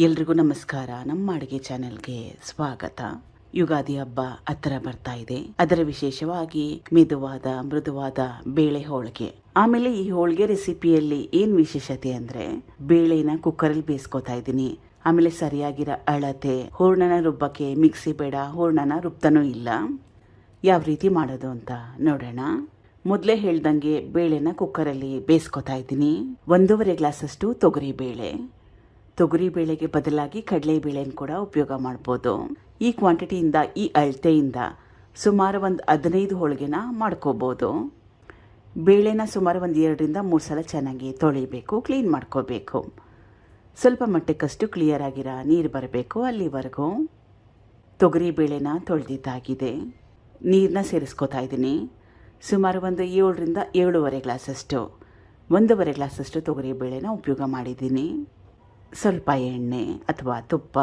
ಎಲ್ರಿಗೂ ನಮಸ್ಕಾರ. ನಮ್ಮ ಅಡುಗೆ ಚಾನೆಲ್ಗೆ ಸ್ವಾಗತ. ಯುಗಾದಿ ಹಬ್ಬ ಹತ್ತಿರ ಬರ್ತಾ ಇದೆ. ಅದರ ವಿಶೇಷವಾಗಿ ಮೆದುವಾದ, ಮೃದುವಾದ ಬೇಳೆ ಹೋಳಿಗೆ. ಆಮೇಲೆ ಈ ಹೋಳಿಗೆ ರೆಸಿಪಿಯಲ್ಲಿ ಏನ್ ವಿಶೇಷತೆ ಅಂದ್ರೆ, ಬೇಳೆನ ಕುಕ್ಕರಲ್ಲಿ ಬೇಯಿಸ್ಕೊತಾ ಇದ್ದೀನಿ. ಆಮೇಲೆ ಸರಿಯಾಗಿರೋ ಅಳತೆ, ಹೂರ್ಣನ ರುಬ್ಬಕ್ಕೆ ಮಿಕ್ಸಿ ಬೇಡ, ಹೂರ್ಣನ ರುಬ್ತಾನೂ ಇಲ್ಲ. ಯಾವ ರೀತಿ ಮಾಡೋದು ಅಂತ ನೋಡೋಣ. ಮೊದಲೇ ಹೇಳ್ದಂಗೆ ಬೇಳೆನ ಕುಕ್ಕರಲ್ಲಿ ಬೇಯಿಸ್ಕೊತಾ ಇದ್ದೀನಿ. ಒಂದೂವರೆ ಗ್ಲಾಸಷ್ಟು ತೊಗರಿ ಬೇಳೆ ತೊಗರಿ ಬೇಳೆಗೆ ಬದಲಾಗಿ ಕಡಲೆ ಬೇಳೆನ ಕೂಡ ಉಪಯೋಗ ಮಾಡ್ಬೋದು. ಈ ಕ್ವಾಂಟಿಟಿಯಿಂದ ಈ ಅಳತೆಯಿಂದ ಸುಮಾರು ಒಂದು ಹದಿನೈದು ಹೋಳಿಗೆನ ಮಾಡ್ಕೋಬೋದು. ಬೇಳೆನ ಸುಮಾರು ಒಂದು ಎರಡರಿಂದ ಮೂರು ಸಲ ಚೆನ್ನಾಗಿ ತೊಳಿಬೇಕು ಕ್ಲೀನ್ ಮಾಡ್ಕೋಬೇಕು. ಸ್ವಲ್ಪ ಮಟ್ಟಕ್ಕಷ್ಟು ಕ್ಲಿಯರ್ ಆಗಿರೋ ನೀರು ಬರಬೇಕು ಅಲ್ಲಿವರೆಗೂ. ತೊಗರಿ ಬೇಳೆನ ತೊಳೆದಿದ್ದಾಗಿದೆ. ನೀರನ್ನ ಸೇರಿಸ್ಕೊತಾ ಇದ್ದೀನಿ. ಸುಮಾರು ಒಂದು ಏಳರಿಂದ ಏಳುವರೆ ಗ್ಲಾಸಷ್ಟು, ಒಂದೂವರೆ ಗ್ಲಾಸಷ್ಟು ತೊಗರಿ ಬೇಳೆನ ಉಪಯೋಗ ಮಾಡಿದ್ದೀನಿ. ಸ್ವಲ್ಪ ಎಣ್ಣೆ ಅಥವಾ ತುಪ್ಪ.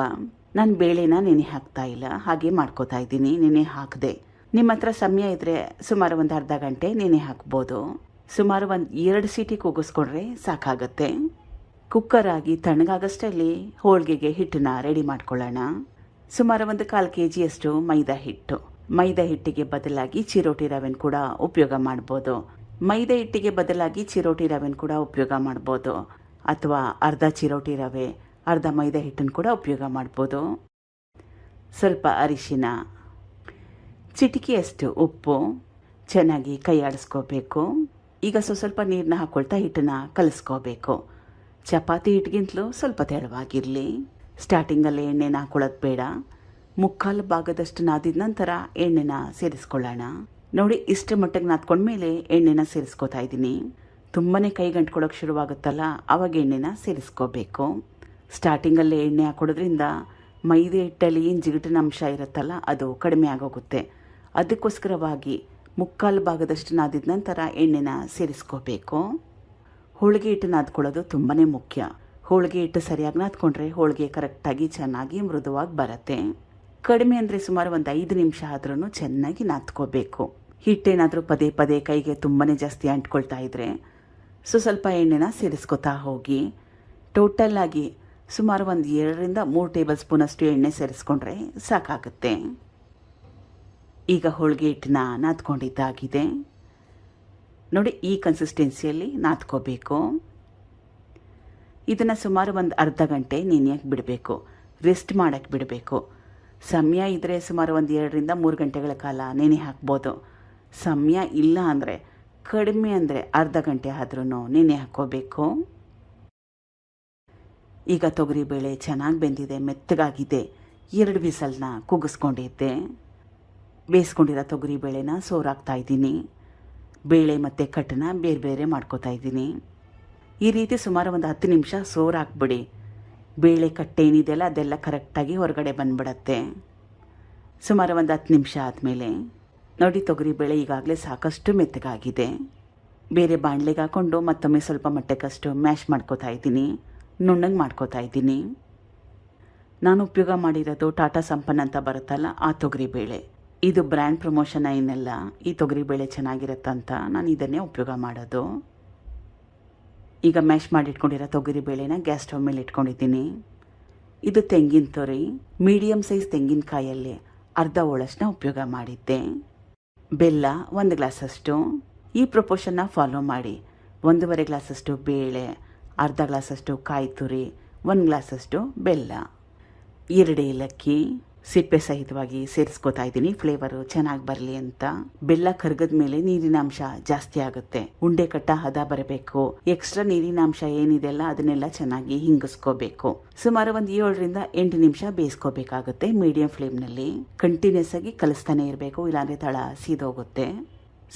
ನಾನು ಬೇಳೆನ ನೆನೆ ಹಾಕ್ತಾ ಇಲ್ಲ. ಹಾಗೆ ಮಾಡ್ಕೋತಾ ಇದ್ದೀನಿ. ನೆನೆ ಹಾಕದೆ. ನಿಮ್ಮ ಹತ್ರ ಸಮಯ ಇದ್ದರೆ ಸುಮಾರು ಒಂದು ಅರ್ಧ ಗಂಟೆ ನೆನೆ ಹಾಕ್ಬೋದು. ಸುಮಾರು ಒಂದು ಎರಡು ಸೀಟಿ ಕೂಗಿಸ್ಕೊಂಡ್ರೆ ಸಾಕಾಗತ್ತೆ. ಕುಕ್ಕರ್ ಆಗಿ ತಣ್ಣಗಾಗಷ್ಟರಲ್ಲಿ ಹೋಳಿಗೆಗೆ ಹಿಟ್ಟನ್ನ ರೆಡಿ ಮಾಡ್ಕೊಳ್ಳೋಣ. ಸುಮಾರು ಒಂದು ಕಾಲು ಕೆ ಜಿಯಷ್ಟು ಮೈದಾ ಹಿಟ್ಟು. ಮೈದಾ ಹಿಟ್ಟಿಗೆ ಬದಲಾಗಿ ಚಿರೋಟಿ ರವೆನ ಕೂಡ ಉಪಯೋಗ ಮಾಡ್ಬೋದು. ಮೈದಾ ಹಿಟ್ಟಿಗೆ ಬದಲಾಗಿ ಚಿರೋಟಿ ರವೆನ ಕೂಡ ಉಪಯೋಗ ಮಾಡ್ಬೋದು. ಅಥವಾ ಅರ್ಧ ಚಿರೋಟಿ ರವೆ, ಅರ್ಧ ಮೈದಾ ಹಿಟ್ಟನ್ನು ಕೂಡ ಉಪಯೋಗ ಮಾಡ್ಬೋದು. ಸ್ವಲ್ಪ ಅರಿಶಿನ, ಚಿಟಿಕೆಯಷ್ಟು ಉಪ್ಪು, ಚೆನ್ನಾಗಿ ಕೈ ಆಡಿಸ್ಕೋಬೇಕು. ಈಗ ಸ್ವಲ್ಪ ಸ್ವಲ್ಪ ನೀರನ್ನ ಹಾಕ್ಕೊಳ್ತಾ ಹಿಟ್ಟನ್ನ ಕಲಿಸ್ಕೋಬೇಕು. ಚಪಾತಿ ಹಿಟ್ಟಿಗಿಂತಲೂ ಸ್ವಲ್ಪ ತೆಳುವಾಗಿರಲಿ. ಸ್ಟಾರ್ಟಿಂಗಲ್ಲಿ ಎಣ್ಣೆನ ಹಾಕೊಳ್ಳೋದು ಬೇಡ. ಮುಕ್ಕಾಲು ಭಾಗದಷ್ಟು ನಾದಿದ ನಂತರ ಎಣ್ಣೆನ ಸೇರಿಸ್ಕೊಳ್ಳೋಣ. ನೋಡಿ ಇಷ್ಟು ಮಟ್ಟಿಗೆ ನಾದ್ಕೊಂಡ್ಮೇಲೆ ಎಣ್ಣೆನ ಸೇರಿಸ್ಕೋತಾ ಇದ್ದೀನಿ. ತುಂಬಾ ಕೈ ಗಂಟ್ಕೊಳಕ್ಕೆ ಶುರುವಾಗುತ್ತಲ್ಲ ಆವಾಗ ಎಣ್ಣೆನ ಸೇರಿಸ್ಕೋಬೇಕು. ಸ್ಟಾರ್ಟಿಂಗಲ್ಲೇ ಎಣ್ಣೆ ಹಾಕೊಡೋದ್ರಿಂದ ಮೈದೆ ಹಿಟ್ಟಲ್ಲಿ ಏನು ಜಿಗಟಿನ ಅಂಶ ಇರುತ್ತಲ್ಲ, ಅದು ಕಡಿಮೆ ಆಗೋಗುತ್ತೆ. ಅದಕ್ಕೋಸ್ಕರವಾಗಿ ಮುಕ್ಕಾಲು ಭಾಗದಷ್ಟು ನಾದಿದ ನಂತರ ಎಣ್ಣೆನ ಸೇರಿಸ್ಕೋಬೇಕು. ಹೋಳಿಗೆ ಹಿಟ್ಟು ನಾದ್ಕೊಳ್ಳೋದು ತುಂಬಾ ಮುಖ್ಯ. ಹೋಳಿಗೆ ಹಿಟ್ಟು ಸರಿಯಾಗಿ ನಾದ್ಕೊಂಡ್ರೆ ಹೋಳಿಗೆ ಕರೆಕ್ಟಾಗಿ ಚೆನ್ನಾಗಿ ಮೃದುವಾಗಿ ಬರುತ್ತೆ. ಕಡಿಮೆ ಅಂದರೆ ಸುಮಾರು ಒಂದು ಐದು ನಿಮಿಷ ಆದ್ರೂ ಚೆನ್ನಾಗಿ ನಾದ್ಕೋಬೇಕು. ಹಿಟ್ಟೇನಾದರೂ ಪದೇ ಪದೇ ಕೈಗೆ ತುಂಬಾ ಜಾಸ್ತಿ ಅಂಟ್ಕೊಳ್ತಾ ಇದ್ರೆ ಸೊ ಸ್ವಲ್ಪ ಎಣ್ಣೆನ ಸೇರಿಸ್ಕೊತಾ ಹೋಗಿ ಟೋಟಲ್ ಆಗಿ ಸುಮಾರು ಒಂದು ಎರಡರಿಂದ ಮೂರು ಟೇಬಲ್ ಸ್ಪೂನಷ್ಟು ಎಣ್ಣೆ ಸೇರಿಸ್ಕೊಂಡ್ರೆ ಸಾಕಾಗುತ್ತೆ. ಈಗ ಹೋಳಿಗೆ ಹಿಟ್ಟನ್ನ ನಾದ್ಕೊಂಡಿದ್ದಾಗಿದೆ. ನೋಡಿ, ಈ ಕನ್ಸಿಸ್ಟೆನ್ಸಿಯಲ್ಲಿ ನಾದ್ಕೋಬೇಕು. ಇದನ್ನು ಸುಮಾರು ಒಂದು ಅರ್ಧ ಗಂಟೆ ನೆನೆಯಕ್ಕೆ ಬಿಡಬೇಕು ರೆಸ್ಟ್ ಮಾಡೋಕ್ಕೆ ಬಿಡಬೇಕು. ಸಮಯ ಇದ್ದರೆ ಸುಮಾರು ಒಂದು ಎರಡರಿಂದ ಮೂರು ಗಂಟೆಗಳ ಕಾಲ ನೆನೆ ಹಾಕ್ಬೋದು. ಸಮಯ ಇಲ್ಲ ಅಂದರೆ ಕಡಿಮೆ ಅಂದರೆ ಅರ್ಧ ಗಂಟೆ ಆದ್ರೂ ನೆನೆ ಹಾಕೋಬೇಕು ಈಗ ತೊಗರಿಬೇಳೆ ಚೆನ್ನಾಗಿ ಬೆಂದಿದೆ, ಮೆತ್ತಗಾಗಿದೆ. ಎರಡು ಬಿಸಲ್ನ ಕುಗ್ಗಿಸ್ಕೊಂಡಿದ್ದೆ. ಬೇಯಿಸ್ಕೊಂಡಿರೋ ತೊಗರಿಬೇಳೆನ ಸೋರಾಕ್ತಾ ಇದ್ದೀನಿ. ಬೇಳೆ ಮತ್ತು ಕಟ್ಟನ್ನ ಬೇರೆ ಬೇರೆ ಮಾಡ್ಕೋತಾ ಇದ್ದೀನಿ. ಈ ರೀತಿ ಸುಮಾರು ಒಂದು ಹತ್ತು ನಿಮಿಷ ಸೋರಾಕ್ಬಿಡಿ. ಬೇಳೆ ಕಟ್ಟೇನಿದೆಯಲ್ಲ ಅದೆಲ್ಲ ಕರೆಕ್ಟಾಗಿ ಹೊರಗಡೆ ಬಂದ್ಬಿಡತ್ತೆ. ಸುಮಾರು ಒಂದು ಹತ್ತು ನಿಮಿಷ ಆದಮೇಲೆ ನೋಡಿ ತೊಗರಿಬೇಳೆ ಈಗಾಗಲೇ ಸಾಕಷ್ಟು ಮೆತ್ತಗಾಗಿದೆ. ಬೇರೆ ಬಾಣಲೆಗೆ ಹಾಕ್ಕೊಂಡು ಮತ್ತೊಮ್ಮೆ ಸ್ವಲ್ಪ ಮಟ್ಟಕ್ಕಷ್ಟು ಮ್ಯಾಶ್ ಮಾಡ್ಕೋತಾ ಇದ್ದೀನಿ. ನುಣ್ಣಗೆ ಮಾಡ್ಕೋತಾ ಇದ್ದೀನಿ. ನಾನು ಉಪಯೋಗ ಮಾಡಿರೋದು ಟಾಟಾ ಸಂಪನ್ ಅಂತ ಬರುತ್ತಲ್ಲ, ಆ ತೊಗರಿಬೇಳೆ ಇದು ಬ್ರ್ಯಾಂಡ್ ಪ್ರಮೋಷನ್ ಏನೆಲ್ಲ, ಈ ತೊಗರಿಬೇಳೆ ಚೆನ್ನಾಗಿರುತ್ತಂತ ನಾನು ಇದನ್ನೇ ಉಪಯೋಗ ಮಾಡೋದು. ಈಗ ಮ್ಯಾಶ್ ಮಾಡಿಟ್ಕೊಂಡಿರೋ ತೊಗರಿ ಬೇಳೆನ ಗ್ಯಾಸ್ ಸ್ಟವ್ ಮೇಲೆ ಇಟ್ಕೊಂಡಿದ್ದೀನಿ. ಇದು ತೆಂಗಿನ ತೊರಿ ಮೀಡಿಯಮ್ ಸೈಜ್ ತೆಂಗಿನಕಾಯಲ್ಲಿ ಅರ್ಧ ಒಳಷ್ಟನ್ನ ಉಪಯೋಗ ಮಾಡಿದ್ದೆ. ಬೆಲ್ಲ, ಒಂದು ಗ್ಲಾಸಷ್ಟು. ಈ ಪ್ರೊಪೋಷನ್ನ ಫಾಲೋ ಮಾಡಿ. ಒಂದೂವರೆ ಗ್ಲಾಸಷ್ಟು ಬೇಳೆ, ಅರ್ಧ ಗ್ಲಾಸಷ್ಟು ಕಾಯಿ ತುರಿ ಒಂದು ಗ್ಲಾಸಷ್ಟು ಬೆಲ್ಲ. ಎರಡು ಏಲಕ್ಕಿ ಸಿಪ್ಪೆ ಸಹಿತವಾಗಿ ಸೇರಿಸ್ಕೊತಾ ಇದ್ದೀನಿ. ಫ್ಲೇವರು ಚೆನ್ನಾಗಿ ಬರಲಿ ಅಂತ. ಬೆಲ್ಲ ಕರ್ಗದ ಮೇಲೆ ನೀರಿನ ಅಂಶ ಜಾಸ್ತಿ ಆಗುತ್ತೆ. ಉಂಡೆ ಕಟ್ಟ ಹದ ಬರಬೇಕು. ಎಕ್ಸ್ಟ್ರಾ ನೀರಿನ ಅಂಶ ಏನಿದೆಲ್ಲ ಅದನ್ನೆಲ್ಲ ಚೆನ್ನಾಗಿ ಹಿಂಗಿಸ್ಕೋಬೇಕು. ಸುಮಾರು ಒಂದು ಏಳರಿಂದ ಎಂಟು ನಿಮಿಷ ಬೇಯಿಸ್ಕೋಬೇಕಾಗುತ್ತೆ ಮೀಡಿಯಂ ಫ್ಲೇಮ್ನಲ್ಲಿ ಕಂಟಿನ್ಯೂಸ್ ಆಗಿ ಕಲಿಸ್ತಾನೆ ಇರಬೇಕು, ಇಲ್ಲಾಂದ್ರೆ ತಳ ಸೀದೋಗುತ್ತೆ.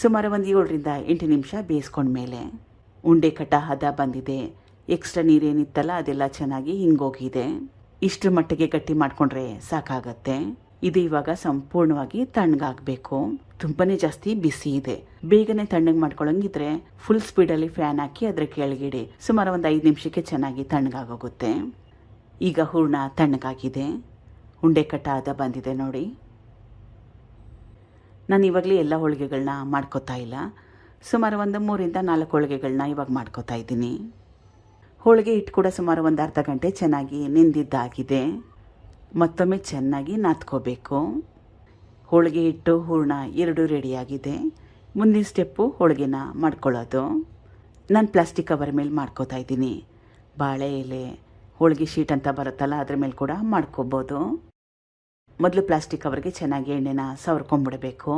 ಸುಮಾರು ಒಂದು ಏಳರಿಂದ ಎಂಟು ನಿಮಿಷ ಬೇಯಿಸ್ಕೊಂಡ್ಮೇಲೆ ಉಂಡೆ ಕಟ್ಟ ಹದ ಬಂದಿದೆ. ಎಕ್ಸ್ಟ್ರಾ ನೀರೇನಿತ್ತಲ್ಲ, ಅದೆಲ್ಲ ಚೆನ್ನಾಗಿ ಹಿಂಗೋಗಿದೆ. ಇಷ್ಟರ ಮಟ್ಟಿಗೆ ಗಟ್ಟಿ ಮಾಡಿಕೊಂಡ್ರೆ ಸಾಕಾಗತ್ತೆ. ಇದು ಇವಾಗ ಸಂಪೂರ್ಣವಾಗಿ ತಣ್ಣಗಾಗಬೇಕು. ತುಂಬಾನೇ ಜಾಸ್ತಿ ಬಿಸಿ ಇದೆ. ಬೇಗನೆ ತಣ್ಣಗೆ ಮಾಡ್ಕೊಳಂಗಿದ್ರೆ ಫುಲ್ ಸ್ಪೀಡಲ್ಲಿ ಫ್ಯಾನ್ ಹಾಕಿ ಅದ್ರ ಕೆಳಗಿಡಿ ಸುಮಾರು ಒಂದು ಐದು ನಿಮಿಷಕ್ಕೆ ಚೆನ್ನಾಗಿ ತಣ್ಣಗಾಗೋಗುತ್ತೆ. ಈಗ ಹೂರ್ಣ ತಣ್ಣಗಾಗಿದೆ. ಉಂಡೆ ಕಟ್ಟಾದ ಬಂದಿದೆ ನೋಡಿ. ನಾನು ಇವಾಗಲೇ ಎಲ್ಲ ಹೋಳಿಗೆಗಳನ್ನ ಮಾಡ್ಕೋತಾ ಇಲ್ಲ. ಸುಮಾರು ಒಂದು ಮೂರಿಂದ ನಾಲ್ಕು ಹೋಳಿಗೆಗಳನ್ನ ಇವಾಗ ಮಾಡ್ಕೋತಾ ಇದ್ದೀನಿ. ಹೋಳಿಗೆ ಹಿಟ್ಟು ಕೂಡ ಸುಮಾರು ಒಂದು ಅರ್ಧ ಗಂಟೆ ಚೆನ್ನಾಗಿ ನೆಂದಿದ್ದಾಗಿದೆ. ಮತ್ತೊಮ್ಮೆ ಚೆನ್ನಾಗಿ ನಾದ್ಕೋಬೇಕು. ಹೋಳಿಗೆ ಹಿಟ್ಟು, ಹೂರ್ಣ ಎರಡೂ ರೆಡಿಯಾಗಿದೆ. ಮುಂದಿನ ಸ್ಟೆಪ್ಪು ಹೋಳಿಗೆನ ಮಾಡ್ಕೊಳ್ಳೋದು. ನಾನು ಪ್ಲಾಸ್ಟಿಕ್ ಕವರ್ ಮೇಲೆ ಮಾಡ್ಕೋತಾ ಇದ್ದೀನಿ. ಬಾಳೆ ಎಲೆ, ಹೋಳಿಗೆ ಶೀಟ್ ಅಂತ ಬರುತ್ತಲ್ಲ, ಅದ್ರ ಮೇಲೆ ಕೂಡ ಮಾಡ್ಕೋಬೋದು. ಮೊದಲು ಪ್ಲಾಸ್ಟಿಕ್ ಕವರ್ಗೆ ಚೆನ್ನಾಗಿ ಎಣ್ಣೆನ ಸವರ್ಕೊಂಡ್ಬಿಡಬೇಕು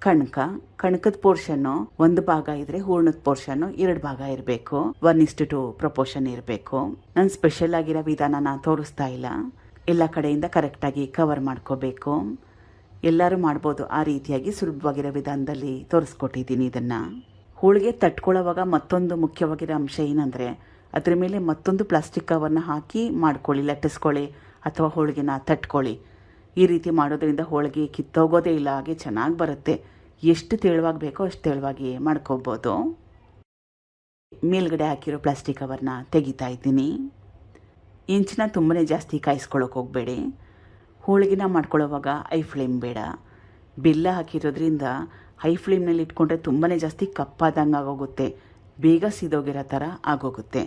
ಕಣಕ, ಕಣಕದ ಪೋರ್ಷನ್ ಒಂದು ಭಾಗ ಇದ್ರೆ ಹೂರ್ಣದ ಪೋರ್ಷನ್ ಎರಡು ಭಾಗ ಇರಬೇಕು. ಒನ್ ಇಷ್ಟು ಟು ಪ್ರಪೋರ್ಷನ್ ಇರಬೇಕು. ನಾನು ಸ್ಪೆಷಲ್ ಆಗಿರೋ ನಾನು ತೋರಿಸ್ತಾ ಇಲ್ಲ. ಎಲ್ಲ ಕಡೆಯಿಂದ ಕರೆಕ್ಟಾಗಿ ಕವರ್ ಮಾಡ್ಕೋಬೇಕು. ಎಲ್ಲರೂ ಮಾಡ್ಬೋದು, ಆ ರೀತಿಯಾಗಿ ಸುಲಭವಾಗಿರೋ ವಿಧಾನದಲ್ಲಿ ತೋರಿಸ್ಕೊಟ್ಟಿದ್ದೀನಿ ಇದನ್ನು. ಹೋಳಿಗೆ ತಟ್ಕೊಳ್ಳೋವಾಗ ಮತ್ತೊಂದು ಮುಖ್ಯವಾಗಿರೋ ಅಂಶ ಏನಂದರೆ, ಅದ್ರ ಮೇಲೆ ಮತ್ತೊಂದು ಪ್ಲಾಸ್ಟಿಕ್ ಕವರ್ನ ಹಾಕಿ ಮಾಡ್ಕೊಳ್ಳಿ, ಲಟ್ಟಿಸ್ಕೊಳ್ಳಿ, ಅಥವಾ ಹೋಳಿಗೆನ ತಟ್ಕೊಳ್ಳಿ. ಈ ರೀತಿ ಮಾಡೋದ್ರಿಂದ ಹೋಳಿಗೆ ಕಿತ್ತೋಗೋದೇ ಇಲ್ಲ, ಹಾಗೆ ಚೆನ್ನಾಗಿ ಬರುತ್ತೆ. ಎಷ್ಟು ತೆಳುವಾಗಿ ಬೇಕೋ ಅಷ್ಟು ತೆಳುವಾಗಿ ಮಾಡ್ಕೋಬೋದು. ಮೇಲ್ಗಡೆ ಹಾಕಿರೋ ಪ್ಲಾಸ್ಟಿಕ್ ಕವರ್ನ ತೆಗಿತಾ ಇದ್ದೀನಿ. ಇಂಚನ್ನ ತುಂಬನೇ ಜಾಸ್ತಿ ಕಾಯಿಸ್ಕೊಳ್ಳೋಕೆ ಹೋಗಬೇಡಿ. ಹೋಳಿಗೆನ ಮಾಡ್ಕೊಳ್ಳೋವಾಗ ಐ ಫ್ಲೇಮ್ ಬೇಡ. ಬೆಲ್ಲ ಹಾಕಿರೋದ್ರಿಂದ ಹೈ ಫ್ಲೇಮ್ನಲ್ಲಿ ಇಟ್ಕೊಂಡ್ರೆ ತುಂಬಾ ಜಾಸ್ತಿ ಕಪ್ಪಾದಂಗೆ ಆಗೋಗುತ್ತೆ. ಬೇಗ ಸಿದೋಗಿರೋ ಥರ ಆಗೋಗುತ್ತೆ.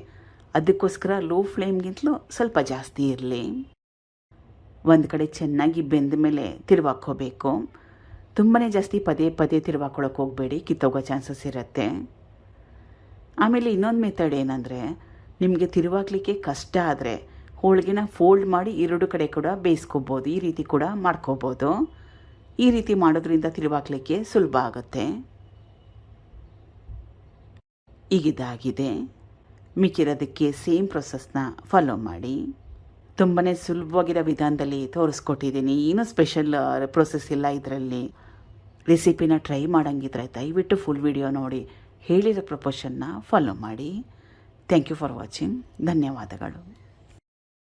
ಅದಕ್ಕೋಸ್ಕರ ಲೋ ಫ್ಲೇಮ್ಗಿಂತಲೂ ಸ್ವಲ್ಪ ಜಾಸ್ತಿ ಇರಲಿ. ಒಂದು ಕಡೆ ಚೆನ್ನಾಗಿ ಬೆಂದ ಮೇಲೆ ತಿರುವಾಕೋಬೇಕು ತುಂಬಾ ಜಾಸ್ತಿ ಪದೇ ಪದೇ ತಿರುವಾಕೊಳ್ಳೋಕೆ ಹೋಗಬೇಡಿ, ಕಿತ್ತೋಗೋ ಚಾನ್ಸಸ್ ಇರುತ್ತೆ. ಆಮೇಲೆ ಇನ್ನೊಂದು ಮೆಥಡ್ ಏನಂದರೆ, ನಿಮಗೆ ತಿರುವಾಕ್ಲಿಕ್ಕೆ ಕಷ್ಟ ಆದರೆ ಹೋಳಿಗೆನ ಫೋಲ್ಡ್ ಮಾಡಿ ಎರಡು ಕಡೆ ಕೂಡ ಬೇಯಿಸ್ಕೋಬೋದು, ಈ ರೀತಿ ಕೂಡ ಮಾಡ್ಕೋಬೋದು. ಈ ರೀತಿ ಮಾಡೋದ್ರಿಂದ ತಿರುವಾಕ್ಲಿಕ್ಕೆ ಸುಲಭ ಆಗುತ್ತೆ. ಈಗಿದಾಗಿದೆ. ಮಿಕ್ಕಿರೋದಕ್ಕೆ ಸೇಮ್ ಪ್ರೊಸೆಸ್ನ ಫಾಲೋ ಮಾಡಿ. ತುಂಬಾ ಸುಲಭವಾಗಿರೋ ವಿಧಾನದಲ್ಲಿ ತೋರಿಸ್ಕೊಟ್ಟಿದ್ದೀನಿ. ಏನು ಸ್ಪೆಷಲ್ ಪ್ರೊಸೆಸ್ ಇಲ್ಲ ಇದರಲ್ಲಿ. ರೆಸಿಪಿನ ಟ್ರೈ ಮಾಡೋಂಗಿದ್ರೆ ದಯವಿಟ್ಟು ಫುಲ್ ವಿಡಿಯೋ ನೋಡಿ. ಹೇಳಿರೋ ಪ್ರಪೋಷನ್ನ ಫಾಲೋ ಮಾಡಿ. ಥ್ಯಾಂಕ್ ಯು ಫಾರ್ ವಾಚಿಂಗ್ ಧನ್ಯವಾದಗಳು.